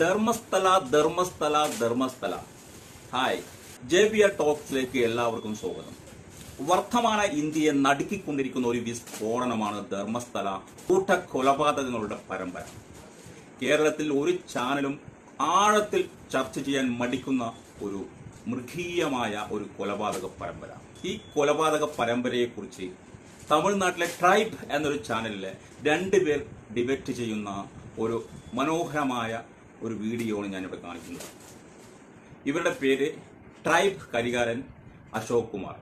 Dharmasthala Dharmasthala Dharmasthala. Hi J B R ടോക്സിലേക്ക് എല്ലാവർക്കും സ്വാഗതം. വർത്തമാന ഇന്ത്യയെ നടുക്കിക്കൊണ്ടിരിക്കുന്ന ഒരു വിസ്ഫോടനമാണ് ധർമ്മസ്ഥല കൂട്ട കൊലപാതകങ്ങളുടെ പരമ്പര. കേരളത്തിൽ ഒരു ചാനലും ആഴത്തിൽ ചർച്ച ചെയ്യാൻ മടിക്കുന്ന ഒരു മൃഗീയമായ ഒരു കൊലപാതക പരമ്പര. ഈ കൊലപാതക പരമ്പരയെക്കുറിച്ച് തമിഴ്നാട്ടിലെ ട്രൈബ് എന്നൊരു ചാനലിലെ രണ്ടുപേർ ഡിബേറ്റ് ചെയ്യുന്ന ഒരു മനോഹരമായ ഒരു വീഡിയോ ഞാനിവിടെ കാണിക്കുന്നത്. ഇവരുടെ പേര് ട്രൈബ് കരികാരൻ അശോക് കുമാർ.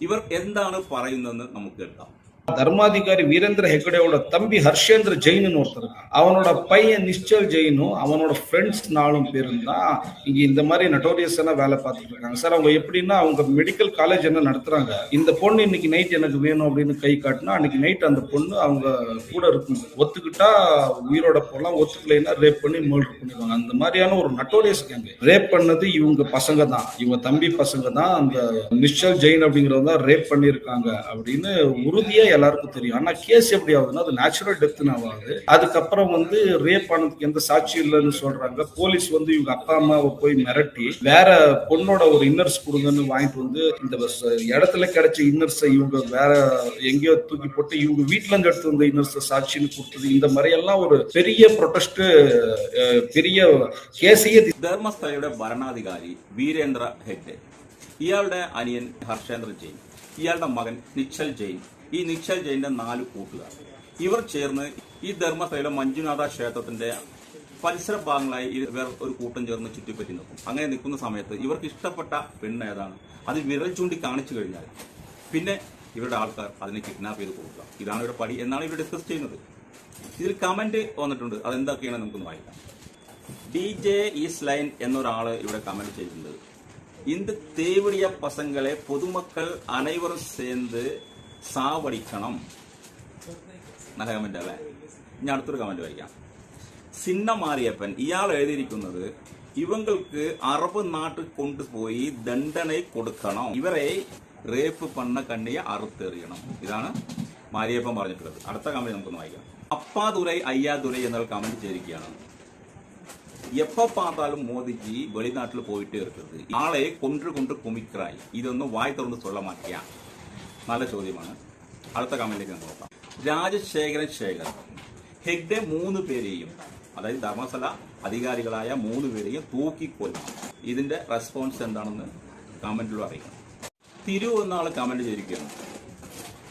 ഇവർ എന്താണ് പറയുന്നതെന്ന് നമുക്ക് കേൾക്കാം. தர்மாதிகாரி வீரேந்திர ஹெக்கடேவோட தம்பி ஹர்ஷேந்திர ஜெயின்னு ஒருத்தர் அவனோட பையன் நிஷ்சல் ஜெயினும் அவனோட ஃப்ரெண்ட்ஸ் நாலும் பேரும் தான் இங்க இந்த மாதிரி நட்டோரியஸான வேலை பார்த்துட்டு இருக்காங்க. சார் அவங்க எப்படின்னா அவங்க மெடிக்கல் காலேஜ் என்ன நடத்துறாங்க? இந்த பொண்ணு இன்னைக்கு நைட் எனக்கு வேணும் அப்படின்னு கை காட்டினா அன்னைக்கு நைட் அந்த பொண்ணு அவங்க கூட இருக்கும். ஒத்துக்கிட்டா உயிரோட போலாம் ஒத்துக்கலைன்னா ரேப் பண்ணி மர்டர் பண்ணிடுவாங்க. அந்த மாதிரியான ஒரு நட்டோரியஸ் கேங் ரேப் பண்ணது இவங்க பசங்க தான். இவங்க தம்பி பசங்க தான் அந்த நிஷல் ஜெயின் அப்படிங்கிறவங்க தான் ரேப் பண்ணியிருக்காங்க அப்படின்னு உறுதியா எல்லாருக்கும் தெரியும் ஆனா கேஸ் எப்படி ஆகுதுன்னா அது நேச்சுரல் டெத்னு ஆகாது அதுக்கப்புறம் வந்து ரேப் ஆனதுக்கு எந்த சாட்சி இல்லைன்னு சொல்றாங்க போலீஸ் வந்து இவங்க அப்பா அம்மாவை போய் மிரட்டி வேற பொண்ணோட ஒரு இன்னர்ஸ் கொடுங்கன்னு வாங்கிட்டு வந்து இந்த பஸ்- இடத்துல கிடைச்ச இன்னர்ஸை இவங்க வேற எங்கேயோ தூக்கி போட்டு இவங்க வீட்டுல இருந்து எடுத்து வந்த இன்னர்ஸ் சாட்சின்னு கொடுத்தது இந்த மாதிரி எல்லாம் ஒரு பெரிய ப்ரொட்டஸ்ட் பெரிய கேஸையே ധർമ്മസ്ഥലയുടെ ഭരണാധികാരി വീരേന്ദ്ര ഹെഗ്ഡെ ഇയാളുടെ അനിയൻ ഹർഷേന്ദ്ര ജെയിൻ ഇയാളുടെ മകൻ നിക്ഷൽ ജെയിൻ. ഈ നിക്ഷൽ ജെയിന്റെ നാല് കൂട്ടുകാർ. ഇവർ ചേർന്ന് ഈ ധർമ്മസ്ഥലം മഞ്ജുനാഥ ക്ഷേത്രത്തിന്റെ പരിസര ഭാഗങ്ങളായി ഇവർ ഒരു കൂട്ടം ചേർന്ന് ചുറ്റിപ്പറ്റി നിൽക്കും. അങ്ങനെ നിൽക്കുന്ന സമയത്ത് ഇവർക്ക് ഇഷ്ടപ്പെട്ട പെണ്ണ് ഏതാണ്? അത് വിരൽ ചൂണ്ടി കാണിച്ചു കഴിഞ്ഞാൽ പിന്നെ ഇവരുടെ ആൾക്കാർ അതിനെ കിഡ്നാപ്പ് ചെയ്ത് കൊടുക്കുക. ഇതാണ് ഇവരുടെ പടി എന്നാണ് ഇവർ ഡിസ്കസ് ചെയ്യുന്നത്. ഇതിൽ കമന്റ് വന്നിട്ടുണ്ട്. അതെന്തൊക്കെയാണ് നമുക്കൊന്ന് വായിക്കാം. ഡി ജെ ഈസ് ലൈൻ എന്നൊരാൾ ഇവിടെ കമന്റ് ചെയ്തിട്ടുണ്ട്. இந்த தேவிடிய பசங்களை பொதுமக்கள் அனைவரும் சேர்ந்து சாவடிக்கணும். നല്ല കമന്റ് അല്ലേ ഇനി അടുത്തൊരു കമന്റ് വായിക്കാം സിന്ന മാറിയപ്പൻ ഇയാൾ എഴുതിയിരിക്കുന്നത് ഇവങ്ങൾക്ക് അറബ് നാട്ടിൽ കൊണ്ടുപോയി ദണ്ഡന കൊടുക്കണം. ഇവരെ റേപ്പ് പണ്ണ കണ്ണിയെ അറുത്തെറിയണം. ഇതാണ് മാരിയപ്പൻ പറഞ്ഞിട്ടുള്ളത്. അടുത്ത കമന്റ് നമുക്കൊന്ന് വായിക്കാം. അപ്പാതുരൈ അയ്യാതുരൈ എന്നുള്ള കമന്റ് ചെയ്തിരിക്കുകയാണ് எப்ப பார்த்தாலும் மோதிஜி வெளிநாட்டுல போயிட்டே இருக்கிறது ஆளை கொன்று கொன்று குமிக்கிறாய் ഇതൊന്നും വായി തുറന്ന് சொல்ல മാറ്റിയാ നല്ല ചോദ്യമാണ് അടുത്ത കമന്റിലേക്ക് നമുക്ക് നോക്കാം രാജശേഖരൻ ശേഖർ ഹെഗ്ഡെ മൂന്ന് പേരെയും അതായത് ധർമ്മസ്ഥല അധികാരികളായ മൂന്ന് പേരെയും തൂക്കിക്കൊല്ലണം ഇതിന്റെ റെസ്പോൺസ് എന്താണെന്ന് കമന്റിൽ അറിയിക്കണം തിരു എന്ന ആള് കമന്റ് ചെയ്തിരിക്കുകയാണ്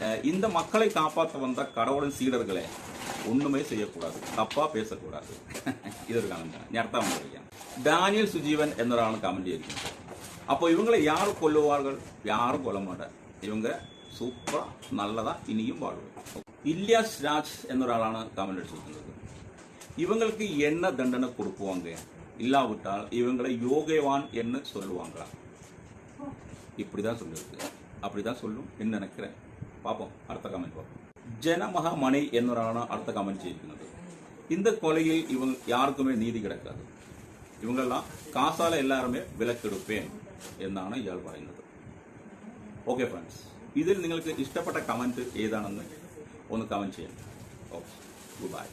அஹ் இந்த மக்களை காப்பாற்ற வந்த கடவுளின் சீடர்களை ஒண்ணுமே செய்யக்கூடாது தப்பா பேசக்கூடாது ഇതൊരു കമന്റ് ഞാൻ അടുത്ത കമന്റ് പഠിക്കാം ഡാനിയൽ സുജീവൻ എന്നൊരാളാണ് കമന്റ് ചെയ്തിരിക്കുന്നത് அப்போ இவங்களை யார் கொல்லுவார்கள் யாரும் கொல்ல மாட்டார் இவங்க சூப்பரா நல்லதா இனியும் வாழ்வு ഇല്യാസ് രാജ് എന്നൊരാളാണ് കമന്റ് അടിച്ചിരിക്കുന്നത് இவங்களுக்கு என்ன தண்டனை கொடுக்குவாங்க இல்லாவிட்டால் இவங்களை யோகேவான் என்று சொல்லுவாங்களா இப்படிதான் சொல்லியிருக்கு அப்படிதான் சொல்லும் എന്ന് நினைக்கிறேன் பார்ப்போம் அடுத்த கமெண்ட் பார்ப்போம் ஜனமகாமணி എന്നൊരാളാണ് അടുത്ത കമന്റ് ചെയ്തിരിക്കുന്നത് இந்த கொலையில் இவங்க யாருக்குமே നീതി കിടക്കാതെ ഇവങ്ങളെല്ലാം കാസാല എല്ലാരുമേ വിലക്കെടുപ്പേൻ എന്നാണ് ഇയാൾ പറയുന്നത് ഓക്കെ ഫ്രണ്ട്സ് ഇതിൽ നിങ്ങൾക്ക് ഇഷ്ടപ്പെട്ട കമന്റ് ഏതാണെന്ന് ഒന്ന് കമന്റ് ചെയ്യാം ഓക്കെ ഗുഡ് ബൈ